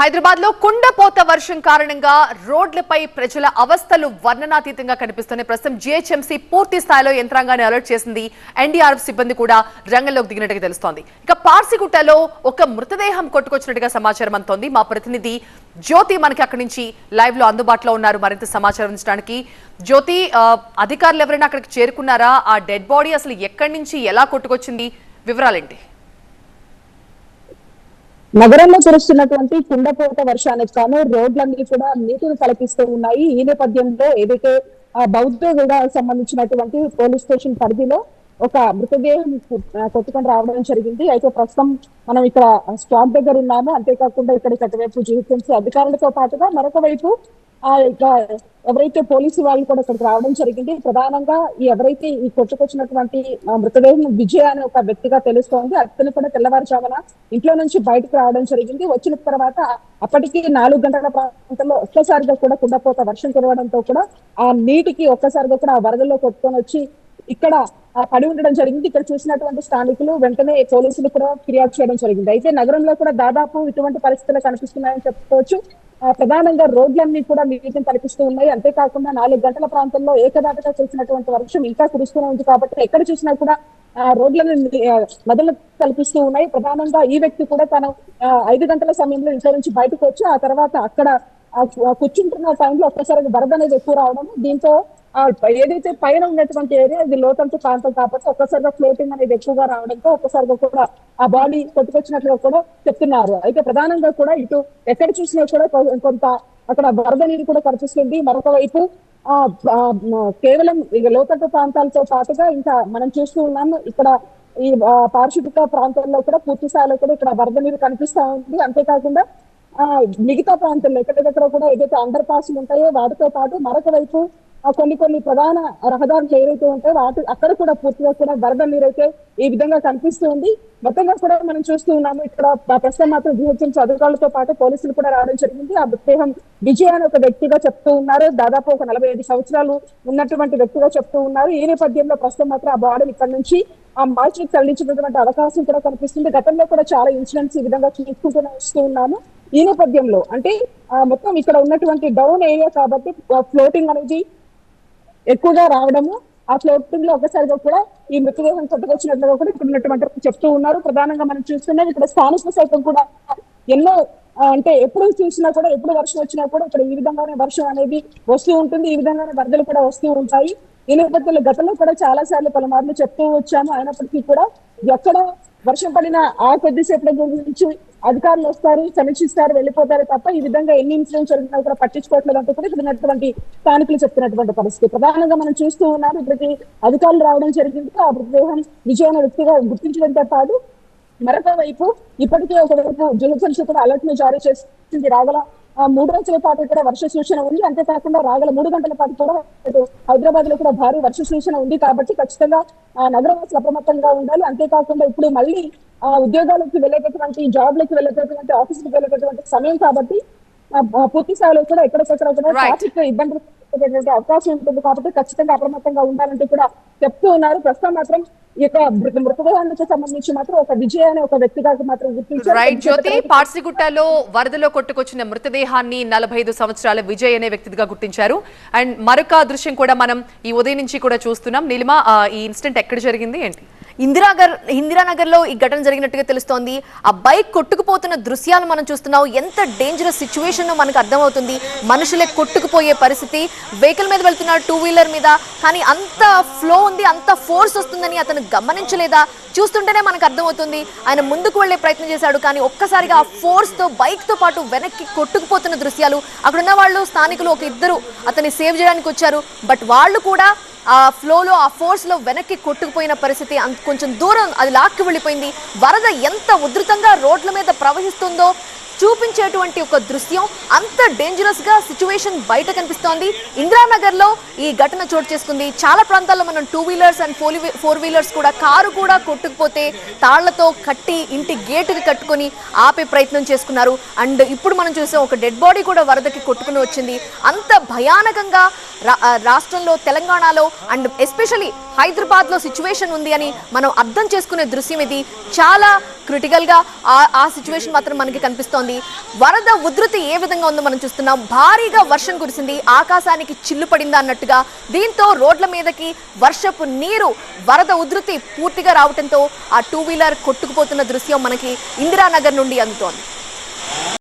హైదరాబాద్లో కుండపోత వర్షం కారణంగా రోడ్లపై ప్రజల అవస్థలు వర్ణనాతీతంగా కనిపిస్తున్నాయి. ప్రస్తుతం జీహెచ్ఎంసీ పూర్తి స్థాయిలో యంత్రాంగాన్ని అలర్ట్ చేసింది ఎన్డీఆర్ఎఫ్ సిబ్బంది కూడా రంగంలోకి దిగినట్టుగా తెలుస్తోంది. ఇక పార్సిగుట్టలో ఒక మృతదేహం కొట్టుకొచ్చినట్టుగా సమాచారం అందుతోంది. మా ప్రతినిధి జ్యోతి మనకి అక్కడి నుంచి లైవ్లో అందుబాటులో ఉన్నారు. మరింత సమాచారం అందించడానికి. జ్యోతి అధికారులు ఎవరైనా అక్కడికి చేరుకున్నారా? ఆ డెడ్ బాడీ అసలు ఎక్కడి నుంచి ఎలా కొట్టుకొచ్చింది? వివరాలేంటి? నగరంలో కురుస్తున్నటువంటి కుండపోత వర్షానికి కాను రోడ్లన్నీ కూడా నీటిని తలపిస్తూ ఉన్నాయి. ఈ నేపథ్యంలో ఏదైతే ఆ బౌద్ధగూడ సంబంధించినటువంటి పోలీస్ స్టేషన్ పరిధిలో ఒక మృతదేహం కొట్టుకొని రావడం జరిగింది. అయితే ప్రస్తుతం మనం ఇక్కడ స్టాప్ దగ్గర ఉన్నాము. అంతేకాకుండా ఇక్కడ అటువైపు జీవితం అధికారులతో పాటుగా మరొక వైపు ఎవరైతే పోలీసు వాళ్ళు కూడా ఇక్కడికి రావడం జరిగింది ప్రధానంగా ఎవరైతే ఈ కొట్టుకొచ్చినటువంటి మృతదేహం విజయ అనే ఒక వ్యక్తిగా తెలుస్తోంది. అతను కూడా తెల్లవారుజామున ఇంట్లో నుంచి బయటకు రావడం జరిగింది. వచ్చిన తర్వాత అప్పటికి నాలుగు గంటల ప్రాంతంలో ఒక్కసారిగా కూడా కుండపోత వర్షం కురవడంతో కూడా ఆ నీటికి ఒక్కసారిగా కూడా ఆ వరదల్లో కొట్టుకొని వచ్చి ఇక్కడ పడి ఉండడం జరిగింది. ఇక్కడ చూసినటువంటి స్థానికులు వెంటనే పోలీసులు కూడా ఫిర్యాదు చేయడం జరిగింది. అయితే నగరంలో కూడా దాదాపు ఇటువంటి పరిస్థితులు కనిపిస్తున్నాయని చెప్పుకోవచ్చు. ప్రధానంగా రోడ్లన్నీ కూడా నీటిని కనిపిస్తూ ఉన్నాయి. అంతేకాకుండా నాలుగు గంటల ప్రాంతంలో ఏకదాటిగా చేసినటువంటి వర్షం ఇంకా కురుస్తూనే ఉంది కాబట్టి ఎక్కడ చూసినా కూడా ఆ రోడ్లను ని- నదులు కల్పిస్తూ ఉన్నాయి. ప్రధానంగా ఈ వ్యక్తి కూడా తను ఆ, ఐదు గంటల సమయంలో ఇంట్లో నుంచి బయటకు వచ్చి ఆ తర్వాత అక్కడ కూర్చుంటున్న టైంలో ఒక్కసారి వరద అనేది ఎక్కువ రావడం దీంతో ఏదైతే పైన ఉన్నటువంటి ఏరియా ఇది లోతంతు ప్రాంతం కాబట్టి ఒక్కసారిగా ఫ్లోటింగ్ అనేది ఎక్కువగా రావడంతో ఒక్కసారిగా కూడా ఆ బాడీ కొట్టుకొచ్చినట్లుగా కూడా చెప్తున్నారు. అయితే ప్రధానంగా కూడా ఇటు ఎక్కడ చూసినా కూడా కొ- కొంత అక్కడ వరద నీరు కూడా కనిపిస్తుంది. మరొక వైపు ఆ కేవలం ఇక లోతట్టు ప్రాంతాలతో పాటుగా ఇంకా మనం చూస్తూ ఉన్నాము ఇక్కడ ఈ పారిశుద్ధిక ప్రాంతాల్లో కూడా పూర్తి స్థాయిలో కూడా ఇక్కడ వరద నీరు కనిపిస్తా ఉంది. అంతేకాకుండా ఆ మిగతా ప్రాంతాల్లో ఎక్కడెక్కడ కూడా ఏదైతే అండర్ పాస్లు ఉంటాయో వాటితో పాటు మరొక వైపు కొన్ని కొన్ని ప్రధాన రహదారులు ఏవైతే ఉంటాయో వాటి అక్కడ కూడా పూర్తిగా కూడా వరద నీరైతే ఈ విధంగా కనిపిస్తూ ఉంది. మొత్తంగా కూడా మనం చూస్తూ ఉన్నాము ఇక్కడ ప్రస్తుతం మాత్రం జిహెచ్ఎంసీ అధికారులతో పాటు పోలీసులు కూడా రావడం జరిగింది. ఆ మృతదేహం విజయ్ అనే ఒక వ్యక్తిగా చెప్తూ ఉన్నారు. దాదాపు ఒక నలభై ఐదు సంవత్సరాలు ఉన్నటువంటి వ్యక్తిగా చెప్తూ ఉన్నారు. ఈ నేపథ్యంలో ప్రస్తుతం మాత్రం ఆ బాడీని ఇక్కడ నుంచి ఆ మార్చికి తరలించినటువంటి అవకాశం కూడా కనిపిస్తుంది. గతంలో కూడా చాలా ఇన్సిడెంట్స్ ఈ విధంగా చూసుకుంటూనే వస్తూ ఉన్నాము. ఈ నేపథ్యంలో అంటే మొత్తం ఇక్కడ ఉన్నటువంటి డౌన్ ఏరియా కాబట్టి ఫ్లోటింగ్ అనేది ఎక్కువగా రావడము ఆ ఫ్లోటింగ్లో ఒకసారిగా కూడా ఈ మృతదేహం కొట్టుకొచ్చినట్లుగా కూడా ఇక్కడ ఉన్నటువంటి చెప్తూ ఉన్నారు. ప్రధానంగా మనం చూస్తున్నాం ఇక్కడ స్థానికులు సైతం కూడా ఎన్నో అంటే ఎప్పుడు చూసినా కూడా ఎప్పుడు వర్షం వచ్చినా కూడా ఇక్కడ ఈ విధంగానే వర్షం అనేది వస్తూ ఉంటుంది. ఈ విధంగానే వరదలు కూడా వస్తూ ఉంటాయి. ఈ నేపథ్యంలో గతంలో కూడా చాలా సార్లు పలుమార్లు చెప్తూ వచ్చాము. అయినప్పటికీ కూడా ఎక్కడ వర్షం పడిన ఆ కొద్దిసేపటి గురించి అధికారులు వస్తారు సమీక్షిస్తారు వెళ్ళిపోతారు తప్ప ఈ విధంగా ఎన్ని ఇన్సిడెంట్స్ జరిగినా కూడా పట్టించుకోవట్లేదు అంటూ కూడా ఇక్కడ ఉన్నటువంటి స్థానికులు చెప్తున్నటువంటి పరిస్థితి. ప్రధానంగా మనం చూస్తూ ఉన్నాం ఇప్పటికి అధికారులు రావడం జరిగింది. ఆ మృతదేహం విజయ వ్యక్తిగా గుర్తించడంతో పాటు మరొక వైపు ఇప్పటికే ఒకవైపు జిహెచ్ఎంసీ అలర్ట్ను జారీ చేసింది రాగల మూడు రోజుల పాటు కూడా వర్ష సూచన ఉంది. అంతేకాకుండా రాగల మూడు గంటల పాటు కూడా హైదరాబాద్లో కూడా భారీ వర్ష సూచన ఉంది. కాబట్టి ఖచ్చితంగా ఆ, నగరవాసులు అప్రమత్తంగా ఉండాలి. అంతేకాకుండా ఇప్పుడు మళ్ళీ ఆ ఉద్యోగాలకు వెళ్ళేటటువంటి జాబ్లకు వెళ్ళేటటువంటి ఆఫీసులకు వెళ్ళేటటువంటి సమయం కాబట్టి పూర్తి స్థాయిలో కూడా ఎక్కడికక్కడ కూడా. ట్రాఫిక్ ఇబ్బందులు అవకాశం ఉంటుంది. కాబట్టి ఖచ్చితంగా అప్రమత్తంగా ఉండాలంటూ కూడా చెప్తూ ఉన్నారు. ప్రస్తుతం మాత్రం ఈ యొక్క మృత- మృతదేహానికి సంబంధించి మాత్రం ఒక విజయ్ అనే ఒక వ్యక్తిగా మాత్రం గుర్తించారు. రైట్ జ్యోతి పార్సిగుట్టలో వరదలో కొట్టుకొచ్చిన మృతదేహాన్ని నలభై ఐదు సంవత్సరాల విజయ్ అనే వ్యక్తిగా గుర్తించారు. అండ్ మరొక దృశ్యం కూడా మనం ఈ ఉదయం నుంచి కూడా చూస్తున్నాం. నీలిమ ఈ ఇన్సిడెంట్ ఎక్కడ జరిగింది ఏంటి? ఇందిరాగర్ ఇందిరానగర్లో ఈ ఘటన జరిగినట్టుగా తెలుస్తోంది. ఆ బైక్ కొట్టుకుపోతున్న దృశ్యాలు మనం చూస్తున్నాం. ఎంత డేంజరస్ సిచ్యువేషన్ మనకు అర్థమవుతుంది. మనుషులే కొట్టుకుపోయే పరిస్థితి. వెహికల్ మీద వెళ్తున్నారు టూ వీలర్ మీద. కానీ అంత ఫ్లో ఉంది అంత ఫోర్స్ వస్తుందని అతను గమనించలేదా? చూస్తుంటేనే మనకు అర్థమవుతుంది. ఆయన ముందుకు వెళ్ళే ప్రయత్నం చేశాడు. కానీ ఒక్కసారిగా ఆ ఫోర్స్తో బైక్తో బైక్తో పాటు వెనక్కి కొట్టుకుపోతున్న దృశ్యాలు. అక్కడ ఉన్న వాళ్ళు స్థానికులు ఒక ఇద్దరు అతన్ని సేవ్ చేయడానికి వచ్చారు. బట్ వాళ్ళు కూడా ఆ ఫ్లోలో ఆ ఫోర్స్లో వెనక్కి కొట్టుకుపోయిన పరిస్థితి అంత కొంచెం దూరం అది లాక్కి వెళ్ళిపోయింది. వరద ఎంత ఉధృతంగా రోడ్ల మీద ప్రవహిస్తుందో చూపించేటువంటి ఒక దృశ్యం. అంత డేంజరస్గా సిచ్యువేషన్ బయట కనిపిస్తోంది. ఇందిరానగర్లో ఈ ఘటన చోటు చేసుకుంది. చాలా ప్రాంతాల్లో మనం two wheelers and four four wheelers కూడా కారు కూడా కొట్టుకుపోతే తాళ్ళతో కట్టి ఇంటి గేటుకి కట్టుకొని ఆపే ప్రయత్నం చేసుకున్నారు. అండ్ ఇప్పుడు మనం చూసాం ఒక డెడ్ బాడీ కూడా వరదకి కొట్టుకుని వచ్చింది. అంత భయానకంగా రాష్ట్రంలో తెలంగాణలో అండ్ ఎస్పెషలీ హైదరాబాద్లో సిచ్యువేషన్ ఉంది అని మనం అర్థం చేసుకునే దృశ్యం ఇది. చాలా క్రిటికల్గా ఆ ఆ సిచ్యువేషన్ మాత్రం మనకి కనిపిస్తోంది. వరద ఉధృతి ఏ విధంగా ఉందో మనం చూస్తున్నాం. భారీగా వర్షం కురిసింది. ఆకాశానికి చిల్లు పడిందా అన్నట్టుగా. దీంతో రోడ్ల మీదకి వర్షపు నీరు వరద ఉధృతి పూర్తిగా రావడంతో ఆ టూ వీలర్ కొట్టుకుపోతున్న దృశ్యం మనకి ఇందిరానగర్ నుండి అందుతోంది.